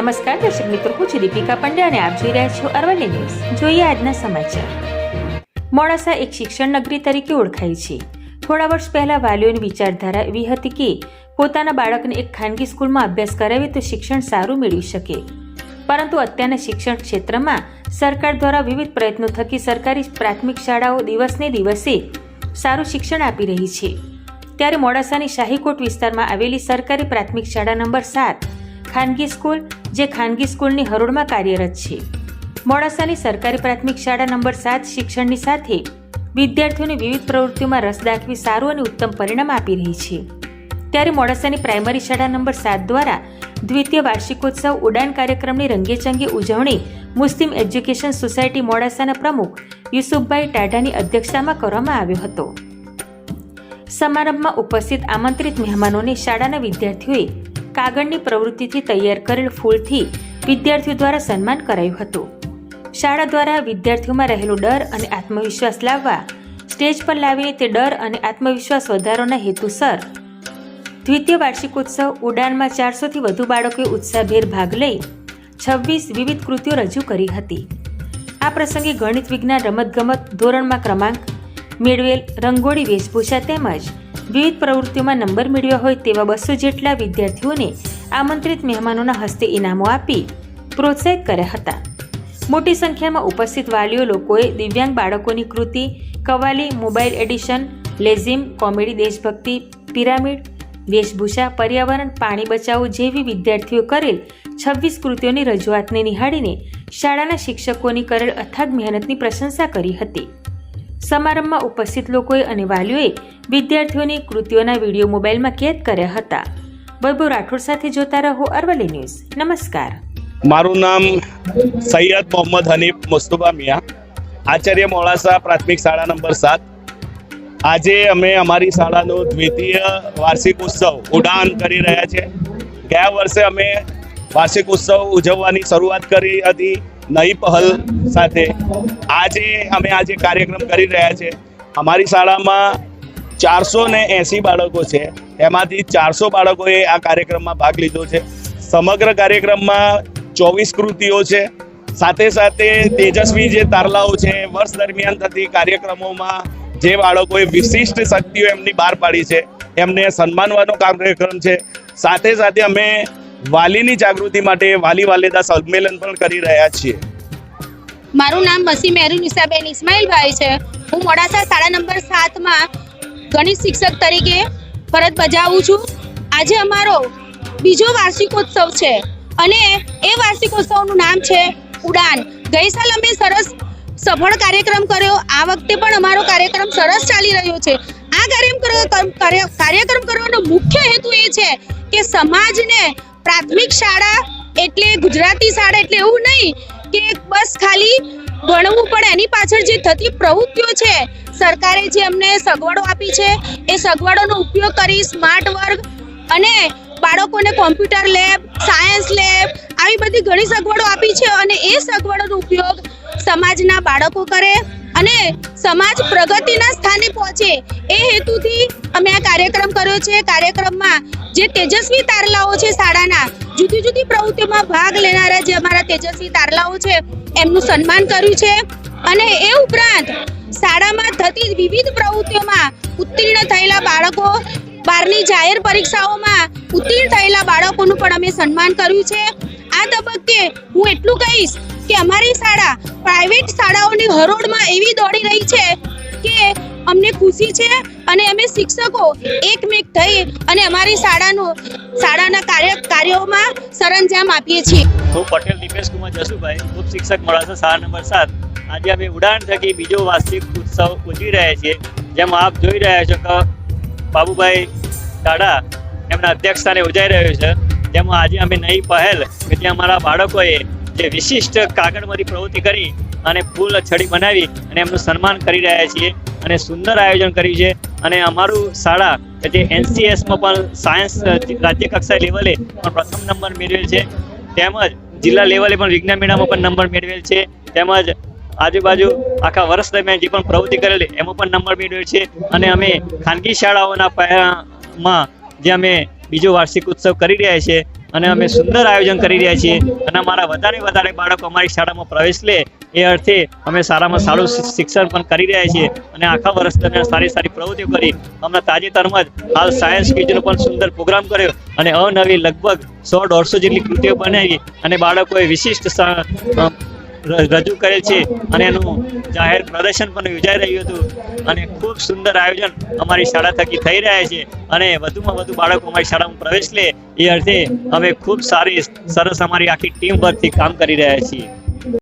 નમસ્કાર, દર્શક મિત્રો, હું છું દીપિકા પંડ્યા અને આપ જોઈ રહ્યા છો અરવલ્લી ન્યૂઝ. જોઈએ આજના સમાચાર. મોડાસા એક શિક્ષણ નગરી તરીકે ઓળખાય છે. થોડા વર્ષ પહેલા વાલીઓની વિચારધારા એવી હતી કે પોતાના બાળકને એક ખાનગી સ્કૂલમાં અભ્યાસ કરાવે તો શિક્ષણ સારું મેળવી શકે. પરંતુ અત્યારના શિક્ષણ ક્ષેત્રમાં સરકાર દ્વારા વિવિધ પ્રયત્નો થકી સરકારી પ્રાથમિક શાળાઓ દિવસને દિવસે સારું શિક્ષણ આપી રહી છે. ત્યારે મોડાસાની શાહીકોટ વિસ્તારમાં આવેલી સરકારી પ્રાથમિક શાળા નંબર સાત, ખાનગી સ્કૂલ જે ખાનગી સ્કૂલની હરોળમાં કાર્યરત છે. મોડાસાની સરકારી પ્રાથમિક શાળા નંબર સાત શિક્ષણની સાથે વિદ્યાર્થીઓને વિવિધ પ્રવૃત્તિઓમાં રસ દાખવી સારું અને ઉત્તમ પરિણામ આપી રહી છે. ત્યારે મોડાસાની પ્રાઇમરી શાળા નંબર સાત દ્વારા દ્વિતીય વાર્ષિકોત્સવ ઉડાન કાર્યક્રમની રંગેચંગી ઉજવણી મુસ્લિમ એજ્યુકેશન સોસાયટી મોડાસાના પ્રમુખ યુસુફભાઈ ટાઢાની અધ્યક્ષતામાં કરવામાં આવ્યો હતો. સમારંભમાં ઉપસ્થિત આમંત્રિત મહેમાનોને શાળાના વિદ્યાર્થીઓએ કાગળની પ્રવૃત્તિથી તૈયાર કરેલ ફૂલથી વિદ્યાર્થીઓ દ્વારા સન્માન કરાયું હતું. શાળા દ્વારા વિદ્યાર્થીઓમાં રહેલો ડર અને આત્મવિશ્વાસ લાવવા, સ્ટેજ પર લાવીને તે ડર અને આત્મવિશ્વાસ વધારવાના હેતુસર દ્વિતીય વાર્ષિકોત્સવ ઉડાનમાં ચારસોથી વધુ બાળકોએ ઉત્સાહભેર ભાગ લઈ છવ્વીસ વિવિધ કૃતિઓ રજૂ કરી હતી. આ પ્રસંગે ગણિત વિજ્ઞાન રમતગમત ધોરણમાં ક્રમાંક મેળવેલ રંગોળી વેશભૂષા તેમજ વિવિધ પ્રવૃત્તિઓમાં નંબર મેળવ્યા હોય તેવા બસો જેટલા વિદ્યાર્થીઓને આમંત્રિત મહેમાનોના હસ્તે ઇનામો આપી પ્રોત્સાહિત કર્યા હતા. મોટી સંખ્યામાં ઉપસ્થિત વાલીઓ લોકોએ દિવ્યાંગ બાળકોની કૃતિ, કવાલી, મોબાઈલ એડિશન, લેઝિમ, કોમેડી દેશભક્તિ, પિરામિડ, વેશભૂષા, પર્યાવરણ, પાણી બચાવો જેવી વિદ્યાર્થીઓ કરેલ છવ્વીસ કૃતિઓની રજૂઆતને નિહાળીને શાળાના શિક્ષકોની કરેલ અથાગ મહેનતની પ્રશંસા કરી હતી. સમારંભમાં ઉપસ્થિત લોકોએ અને વાલીઓએ વિદ્યાર્થીઓની કૃતિઓના વીડિયો મોબાઈલમાં કેદ કર્યા હતા. વૈભવ રાઠોડ સાથે જોતા રહો અરવલ્લી ન્યૂઝ. નમસ્કાર. મારું નામ સૈયદ મોહમ્મદ હનીફ મુસ્તુબા મિયા, આચાર્ય મોડાસા પ્રાથમિક શાળા નંબર સાત. આજે અમે અમારી શાળાનો દ્વિતીય વાર્ષિક ઉત્સવ ઉડાન કરી રહ્યા છે. ગયા વર્ષે અમે વાર્ષિક ઉત્સવ ઉજવવાની શરૂઆત કરી હતી. નઈ પહલ સાથે. આજે અમે આજે કાર્યક્રમ કરી રહ્યા છે, અમારી શાળામાં ચારસો ને એંસી બાળકો છે. એમાંથી ચારસો બાળકોએ આ કાર્યક્રમમાં ભાગ લીધો છે. સમગ્ર કાર્યક્રમમાં ચોવીસ કૃતિઓ છે. સાથે સાથે તેજસ્વી જે તારલાઓ છે, વર્ષ દરમિયાન થતી કાર્યક્રમોમાં જે બાળકોએ વિશિષ્ટ શક્તિઓ એમની બહાર પાડી છે, એમને સન્માનવાનો કાર્યક્રમ છે. સાથે સાથે અમે વાલીની જાગૃતિ માટે વાલી વાલેદા સંમેલન પણ કરી રહ્યા છીએ. મારું નામ મસી મેરુ નિસાબેન ઇસ્માઇલભાઈ છે. હું મોડાસા શાળા નંબર સાતમાં ગણિત શિક્ષક તરીકે ફરજ બજાવું છું. આજે અમારો બીજો વાર્ષિકોત્સવ છે અને એ વાર્ષિકોત્સવનું નામ છે ઉડાન. ગઈ સાલ અમે સરસ સફળ કાર્યક્રમ કર્યો. આ વખતે પણ અમારો કાર્યક્રમ સરસ ચાલી રહ્યો છે. આ કાર્યક્રમ કાર્યક્રમ કરવાનો મુખ્ય હેતુ એ છે કે સમાજને પ્રાથમિક શાળા એટલે ગુજરાતી શાળા એટલે એવું નહીં કે બસ ખાલી ભણવું પણ એની પાછળ જે થતી પ્રવૃત્તિઓ છે, સરકારે જે અમને સગવડો આપી છે, એ સગવડોનો ઉપયોગ કરી સ્માર્ટ વર્ગ અને બાળકોને કોમ્પ્યુટર લેબ, સાયન્સ લેબ આવી બધી ઘણી સગવડો આપી છે અને એ સગવડોનો ઉપયોગ સમાજના બાળકો કરે અને સમાજ પ્રગતિના સ્થાને પહોંચે એ હેતુથી અમે આ કાર્યક્રમ કર્યો છે. કાર્યક્રમમાં જે તેજસ્વી તારલાઓ છે શાળાના, જુદી જુદી પ્રવૃત્તિઓમાં ભાગ લેનારા જે અમારા તેજસ્વી તારલાઓ છે, એમનું સન્માન કર્યું છે. અને એ ઉપરાંત શાળામાં થતી વિવિધ પ્રવૃત્તિઓમાં ઉત્તીર્ણ થયેલા બાળકો, બારની જાહેર પરીક્ષાઓમાં ઉત્તીર્ણ થયેલા બાળકોનું પણ અમે સન્માન કર્યું છે. આ તબક્કે હું એટલું કહીશ કે અમારી શાળા પ્રાઇવેટ શાળાઓની હરોળમાં એવી દોડી રહી છે કે અમને ખુશી છે અને અમે શિક્ષકો એકમેક થઈ અને અમારી શાળાનું શાળાના કાર્ય કાર્યોમાં સરંજામ આપીએ છીએ. હું પટેલ દીપેશ કુમાર જસુભાઈ ઉપ શિક્ષક મળાસા શાળા નંબર સાત. આજે અમે ઉડાન થકી બીજો વાર્ષિક ઉત્સવ ઉજવી રહ્યા છીએ. જેમ આપ જોઈ રહ્યા છો કે બાબુભાઈ ટાડા એમના અધ્યક્ષ સ્થાને ઉજાઈ રહ્યો છે. જેમાં આજે અમે નવી પહેલ કે જે અમારા બાળકોએ જે વિશિષ્ટ કાગળમાંથી પ્રવૃત્તિ કરી અને ફૂલ છડી બનાવી અને એમનું સન્માન કરી રહ્યા છીએ. અને સુંદર આયોજન કર્યું છે. અને અમારું શાળા જે એનસીએસમાં પણ સાયન્સ રાજ્ય કક્ષા લેવલે પણ પ્રથમ નંબર મેળવેલ છે. તેમજ જિલ્લા લેવલે પણ વિજ્ઞાન મેળામાં પણ નંબર મેળવેલ છે. તેમજ આજુબાજુ આખા વર્ષ દરમિયાન જે પણ પ્રવૃત્તિ કરેલી, એમાં પણ નંબર મેળવેલ છે. અને અમે ખાનગી શાળાઓના માં જે અમે બીજો વાર્ષિક ઉત્સવ કરી રહ્યા છીએ. અને અમે સુંદર આયોજન કરી રહ્યા છીએ. અને અમારા વધારે વધારે બાળકો અમારી શાળામાં પ્રવેશ લે એ અર્થે અમે સારામાં સારું શિક્ષણ પણ કરી રહ્યા છીએ અને આખા વર્ષ દરમિયાન સારી સારી પ્રવૃત્તિઓ કરી. હમણાં તાજેતરમાં જ હાલ સાયન્સ ક્વિઝનો પણ સુંદર પ્રોગ્રામ કર્યો અને અવનવી લગભગ સો દોઢસો જેટલી કૃતિઓ બનાવી અને બાળકોએ વિશિષ્ટ રજૂ કરેલ છે અને એનું જાહેર પ્રદર્શન પણ યોજાઈ રહ્યું હતું. અને ખૂબ સુંદર આયોજન અમારી શાળા થકી થઈ રહ્યા છે અને વધુમાં વધુ બાળકો અમારી શાળામાં પ્રવેશ લે. એ અર્થે અમે ખૂબ સારી, સરસ અમારી આખી ટીમ વર્કથી કામ કરી રહ્યા છીએ.